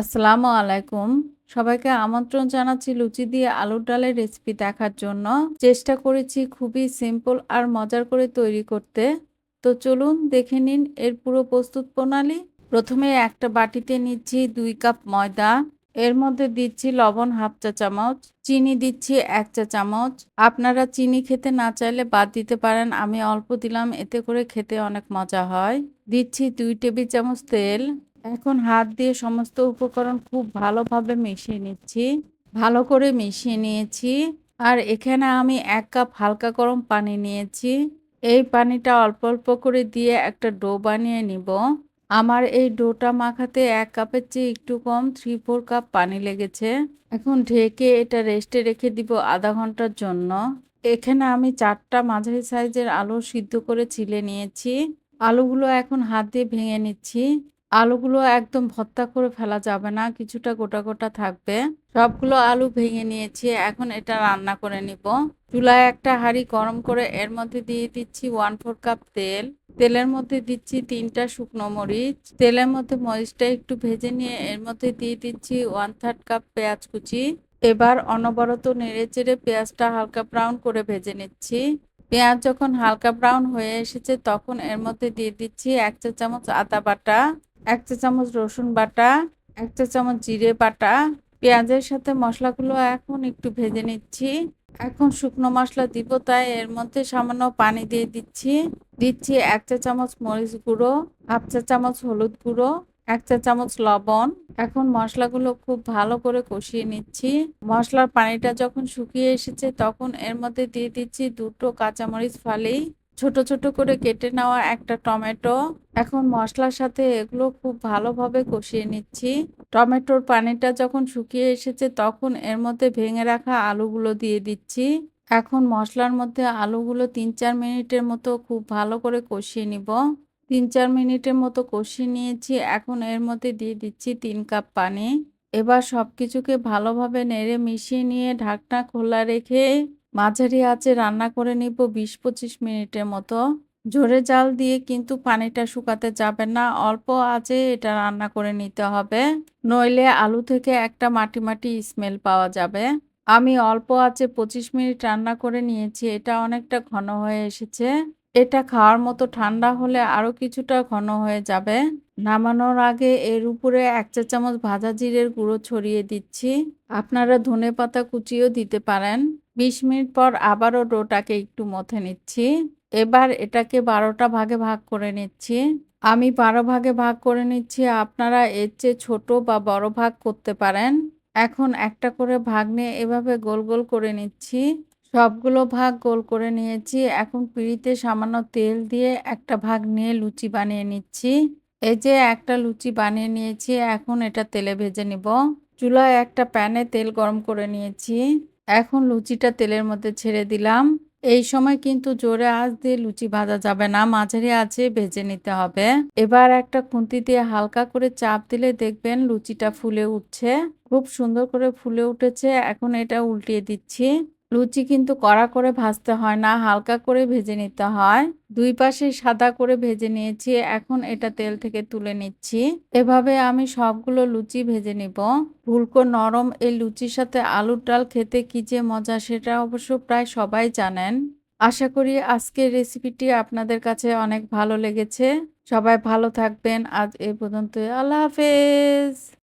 আসসালামু আলাইকুম। সবাইকে আমন্ত্রণ জানাচ্ছি লুচি দিয়ে আলুর ডালের রেসিপি দেখার জন্য। চেষ্টা করেছি খুবই সিম্পল আর মজার করে তৈরি করতে। তো চলুন দেখে নিন এর পুরো প্রস্তুত প্রণালী। প্রথমে একটা বাটিতে নিচ্ছি দুই কাপ ময়দা। এর মধ্যে দিচ্ছি লবণ হাফ চা চামচ। চিনি দিচ্ছি এক চা চামচ। আপনারা চিনি খেতে না চাইলে বাদ দিতে পারেন। আমি অল্প দিলাম, এতে করে খেতে অনেক মজা হয়। দিচ্ছি দুই টেবিল চামচ তেল। এখন হাত দিয়ে সমস্ত উপকরণ খুব ভালোভাবে মিশিয়ে নিচ্ছি। ভালো করে মিশিয়ে নিয়েছি। আর এখানে আমি এক কাপ হালকা গরম পানি নিয়েছি। এই পানিটা অল্প অল্প করে দিয়ে একটা ডো বানিয়ে নিব। আমার এই ডোটা মাখাতে এক কাপের চেয়ে একটু কম থ্রি ফোর কাপ পানি লেগেছে। এখন ঢেকে এটা রেস্টে রেখে দিব আধা ঘণ্টার জন্য। এখানে আমি চারটা মাঝারি সাইজের আলু সিদ্ধ করে ছিলে নিয়েছি। আলুগুলো এখন হাত দিয়ে ভেঙে নিচ্ছি। আলুগুলো একদম ভর্তা করে ফেলা যাবে না, কিছুটা গোটা গোটা থাকবে। সবগুলো আলু ভেঙে নিয়েছি, এখন এটা রান্না করে নিব। চুলায় একটা হাঁড়ি গরম করে এর মধ্যে দিয়ে দিচ্ছি ওয়ান ফোর কাপ তেল। তেলের মধ্যে দিচ্ছি তিনটা শুকনো মরিচ। তেলের মধ্যে মরিচটা একটু ভেজে নিয়ে এর মধ্যে দিয়ে দিচ্ছি ওয়ান থার্ড কাপ পেঁয়াজ কুচি। এবার অনবরত নেড়ে চেড়ে পেঁয়াজটা হালকা ব্রাউন করে ভেজে নিচ্ছি। পেঁয়াজ যখন হালকা ব্রাউন হয়ে এসেছে, তখন এর মধ্যে দিয়ে দিচ্ছি এক চা চামচ আদা বাটা। এক চা চামচ রসুন বাটা, এক চা চামচ জিরে বাটা, পেঁয়াজের সাথে মশলাগুলো এখন একটু ভেজে নিচ্ছি। এখন শুকনো মশলা দিব, তাই এর মধ্যে সামান্য পানি দিয়ে দিচ্ছি। দিচ্ছি এক চা চামচ মরিচ গুঁড়ো, হাফ চা চামচ হলুদ গুঁড়ো, এক চা চামচ লবণ। এখন মশলাগুলো খুব ভালো করে কষিয়ে নিচ্ছি। মশলার পানিটা যখন শুকিয়ে এসেছে, তখন এর মধ্যে দিয়ে দিচ্ছি দুটো কাঁচামরিচ ফালি। ছোট ছোট করে কেটে নেওয়া একটা টমেটো। এখন মশলার সাথে এগুলো খুব ভালোভাবে কষিয়ে নিচ্ছি। টমেটোর পানিটা যখন শুকিয়ে এসেছে তখন এর মধ্যে ভেঙে রাখা আলুগুলো দিয়ে দিচ্ছি। এখন মশলার মধ্যে আলুগুলো তিন, চার মিনিটের মতো খুব ভালো করে কষিয়ে নিব। তিন, চার মিনিটের মতো কষিয়ে নিয়েছি। এখন এর মধ্যে দিয়ে দিচ্ছি তিন কাপ পানি। এবার সব কিছুকে ভালোভাবে নেড়ে মিশিয়ে নিয়ে ঢাকনা খোলা রেখে মাঝারি আঁচে রান্না করে নিব বিশ পঁচিশ মিনিটের মতো। জোরে জাল দিয়ে কিন্তু পানিটা শুকাতে যাবে না, অল্প আঁচে এটা রান্না করে নিতে হবে। নইলে আলু থেকে একটা মাটি মাটি স্মেল পাওয়া যাবে। আমি অল্প আঁচে পঁচিশ মিনিট রান্না করে নিয়েছি, এটা অনেকটা ঘন হয়ে এসেছে। এটা খাওয়ার মতো ঠান্ডা হলে আরও কিছুটা ঘন হয়ে যাবে। নামানোর আগে এর উপরে এক চা চামচ ভাজা জিরের গুঁড়ো ছড়িয়ে দিচ্ছি। আপনারা ধনে পাতা কুচিও দিতে পারেন। বিশ মিনিট পর আবারও ডোটাকে একটু মথে নিচ্ছি। এবার এটাকে বারোটা ভাগে ভাগ করে নিচ্ছি। আমি বারো ভাগে ভাগ করে নিচ্ছি, আপনারা এর চেয়ে ছোটো বা বড় ভাগ করতে পারেন। এখন একটা করে ভাগ নিয়ে এভাবে গোল গোল করে নিচ্ছি। সবগুলো ভাগ গোল করে নিয়েছি। এখন পিঁড়িতে সামান্য তেল দিয়ে একটা ভাগ নিয়ে লুচি বানিয়ে নিচ্ছি। এই যে একটা লুচি বানিয়ে নিয়েছি, এখন এটা তেলে ভেজে নিব। চুলায় একটা প্যানে তেল গরম করে নিয়েছি। এখন লুচিটা তেলের মধ্যে ছেড়ে দিলাম। এই সময় কিন্তু জোরে আঁচ দিয়ে লুচি ভাজা যাবে না, মাঝারি আছে ভেজে নিতে হবে। এবার একটা খুন্তি দিয়ে হালকা করে চাপ দিলে দেখবেন লুচিটা ফুলে উঠছে। খুব সুন্দর করে ফুলে উঠেছে, এখন এটা উল্টিয়ে দিচ্ছি। লুচি কিন্তু কড়া করে ভাজতে হয় না, হালকা করে ভেজে নিতে হয়। দুই পাশে সাদা করে ভেজে নিয়েছি, এখন এটা তেল থেকে তুলে নিচ্ছি। এভাবে আমি সবগুলো লুচি ভেজে নিব। ফুলকো নরম এই লুচির সাথে আলুর ডাল খেতে কি যে মজা সেটা অবশ্য প্রায় সবাই জানেন। আশা করি আজকের রেসিপিটি আপনাদের কাছে অনেক ভালো লেগেছে। সবাই ভালো থাকবেন। আজ এ পর্যন্ত আল্লাহ হাফেজ।